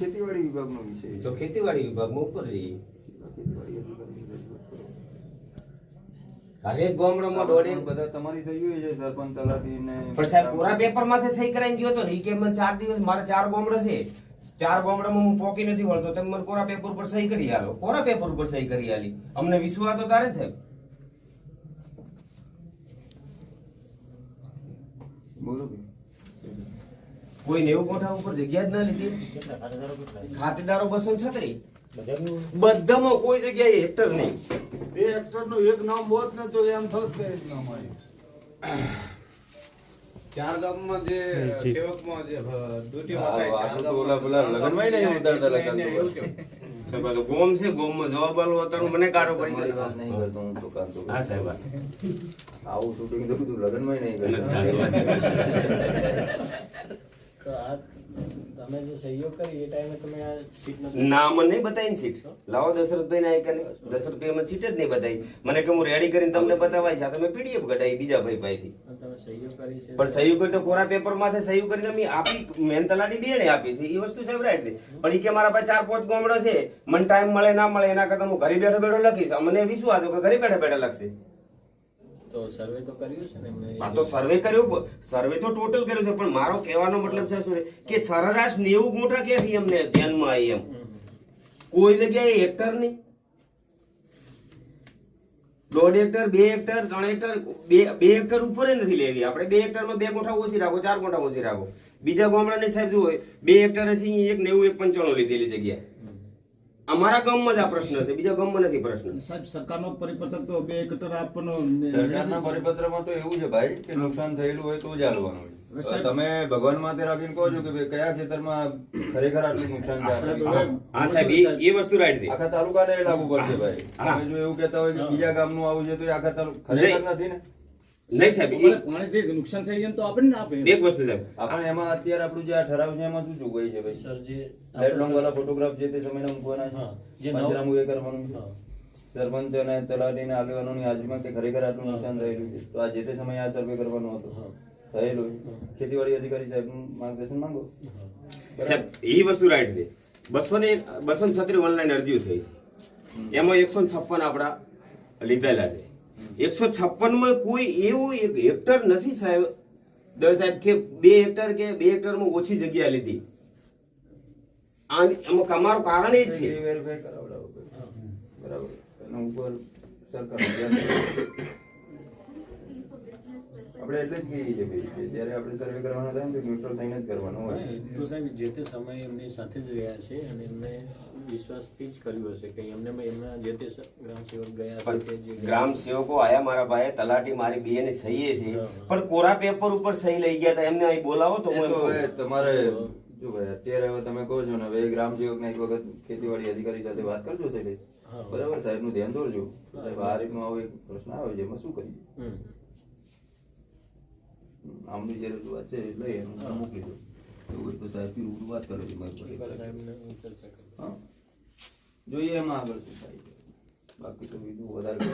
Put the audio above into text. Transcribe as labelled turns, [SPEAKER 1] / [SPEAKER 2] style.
[SPEAKER 1] ખેતીવાડી વિભાગનો વિષય છે.
[SPEAKER 2] તો ખેતીવાડી વિભાગમાં ઉપર જઈએ. હરેક ગામડામાં દોડે.
[SPEAKER 1] બધા તમારી સહીઓ છે સરપંચ તલાટી ને
[SPEAKER 2] પણ સાહેબ પૂરા પેપરમાંથી સહી કરાઈને ગયો તો ને ઈ કે મને ચાર દિવસ મારે ચાર ગામડા છે. ચાર ગામડામાં હું પોકી નથી વળતો. તમે મને કોરા પેપર પર સહી કરી આલો? કોરા પેપર પર સહી કરી આલી? અમને વિશ્વાસ તો તારે છે
[SPEAKER 1] બોલો ભાઈ.
[SPEAKER 2] કોઈ નેવું કોઠા ઉપર જગ્યા જ ના લીધી. ખાતેદારો બસો છત્રી. બધામાં કોઈ જગ્યાએ હેક્ટર નહીં.
[SPEAKER 3] એ એક્ટરનું એક નામ હોત ને તો એમ થોત કે એક નામ આવ્યું
[SPEAKER 4] ચાર ગામમાં જે સેવકમાં જે
[SPEAKER 1] ઓલા ઉતારતા લગન તો.
[SPEAKER 2] ગોમ છે ગોમમાં જવાબ આલો અત્યારે મને કાઢો પડી ગયો
[SPEAKER 1] વાત નહીં કરતો હું તો કાં
[SPEAKER 2] હા સાહેબ
[SPEAKER 1] આવું શૂટિંગ તો કીધું લગ્નમાં નહીં કરતો.
[SPEAKER 5] તમે જે સહયોગ કરી એ ટાઈમે તમે આ સીટ
[SPEAKER 2] ના મને નહીં બતાવી સીટ. લાવો દશરથભાઈ ને આઈકને દશરથભાઈ મને સીટ જ નહીં બતાવી. મને કે હું રેડી કરીને તમને બતાવાય છે તમે પીડીએફ કઢાવી બીજા ભાઈ પાસેથી.
[SPEAKER 5] તમે સહયોગ કરી છે?
[SPEAKER 2] પણ સહયોગ કરી તો કોરા પેપર માથે સહયોગ કરીને અમે આપી મેન તલાટી બે ને આપી છે. એ વસ્તુ સાહેબ રાઈટ છે. પણ એ કે મારા પાસે ચાર પાંચ ગામડો છે. મને ટાઈમ મળે ના મળે એના કરતા હું ઘરે બેઠો બેઠો લખીશ. મને વિશ્વાસ હતો કે ઘરે બેઠા બેઠા લખશે.
[SPEAKER 5] તો સર્વે તો કર્યું છે ને
[SPEAKER 2] હા તો સર્વે કર્યો સર્વે તો ટોટલ કર્યો છે પણ મારો કહેવાનો મતલબ છે શું કે સરેરાશ નેવું મોટા ક્યાંથી અમને ધ્યાનમાં આવી એમ. કોઈ જગ્યાએ હેક્ટર નહીં દોઢ હેક્ટર બે હેક્ટર ત્રણ હેક્ટર બે બે હેક્ટર ઉપર નથી લેવી. આપણે બે હેક્ટરમાં બે ગોઠા ઓછી રાખો ચાર ગોઠા ઓછી રાખો. બીજા ગામડાની સાહેબ જુઓ હોય બે હેક્ટર હશે એક નેવું એક પંચાણું લીધેલી જગ્યા અમારા ગામમાં જ આ પ્રશ્ન છે બીજા ગામમાં નથી પ્રશ્ન.
[SPEAKER 3] સાહેબ સરકારનો પરિપત્ર તો બે એકત્ર આપવાનો
[SPEAKER 1] સરકારના પરિપત્રમાં તો એવું છે ભાઈ કે નુકસાન થયેલું હોય તો જ હાલવાનું હોય. તમે ભગવાન માથે રાખીને કહો છો કે ભાઈ કયા ખેતરમાં ખરેખર આટલું નુકસાન
[SPEAKER 2] હા સાહેબ એ- વસ્તુ રાઈટ છે.
[SPEAKER 1] આખા તાલુકાને એ લાગુ પડશે ભાઈ. તમે જો એવું કહેતા હોય કે બીજા ગામનું આવું છે તો એ આખા તાલુકા ખરેખર નથી ને?
[SPEAKER 2] નહીં સાહેબ એ-
[SPEAKER 3] પાણીથી નુકસાન થઈ જાય તો આપણે ને આપે.
[SPEAKER 2] એક વસ્તુ સાહેબ.
[SPEAKER 1] આપણે એમાં અત્યારે આપણું જે આ ઠરાવ છે એમાં શું જોગવાઈ છે ભાઈ?
[SPEAKER 5] સર જે
[SPEAKER 1] લાઈટ લોંગ વાળા ફોટોગ્રાફ જે તે સમયના મૂકવાના છે.
[SPEAKER 5] જે
[SPEAKER 1] પંચનામું એ કરવાનું છે. સરપંચ અને તલાટીને આગેવાનોની હાજરીમાં કે ખરેખર આટલું નુકસાન થયેલું છે. તો આ જે તે સમયે આ સર્વે કરવાનો હતો. થયેલું ખેતીવાડી અધિકારી સાહેબનું માર્ગદર્શન માંગો?
[SPEAKER 2] સાહેબ એ વસ્તુ રાઈટ છે. બસો ને બસો છત્રીસ ઓનલાઈન અરજીઓ થઈ. એમાં એકસો છપ્પન આપણા લીધેલા છે. એકસો છપ્પનમાં કોઈ એવું એક હેક્ટર નથી સાહેબ. દર સાહેબ કે બે હેક્ટર કે બે હેક્ટરમાં ઓછી જગ્યા લીધી. એમાં અમારું કારણ એ જ છે.
[SPEAKER 1] બરાબર એના ઉપર સરકાર ધ્યાન આપે. આપણે એટલે જ કહીએ છીએ ભાઈ કે જ્યારે આપણે સર્વે કરવાનો થાય તો ન્યુટ્રલ થઈને જ કરવાનો હોય.
[SPEAKER 5] તો સાહેબ જે તે સમયે એમની સાથે જ રહ્યા છે અને એમને વિશ્વાસથી જ કર્યું હશે કે એમને એમના જે તે ગ્રામ સેવક ગયા છે
[SPEAKER 2] પણ ગ્રામ સેવકો આયા મારા ભાઈ તલાટી મારી બે ની સહીએ છે પણ કોરા પેપર ઉપર સહી લઈ ગયા હતા? એમને અહીં બોલાવો તો હું
[SPEAKER 1] તમારે જો ભાઈ અત્યારે હવે તમે કહો છો ને હવે ગ્રામ સેવકને એક વખત ખેતીવાડી અધિકારી સાથે વાત કરજો
[SPEAKER 5] સાહેબ.
[SPEAKER 1] બરાબર સાહેબનું ધ્યાન દોરજો. સાહેબ આ રીતનો આવો એક પ્રશ્ન આવે છે એમાં શું કરીએ. આમની જે રજૂઆત છે લઈ અને
[SPEAKER 5] હા.
[SPEAKER 1] મોકલી દો એવું તો સાહેબ રૂબરૂ વાત કરો છો મારી પાસે.
[SPEAKER 5] ચર્ચા કરું
[SPEAKER 1] હા જોઈએ એમાં આગળ શું થાય છે બાકી તો બીજું વધારે.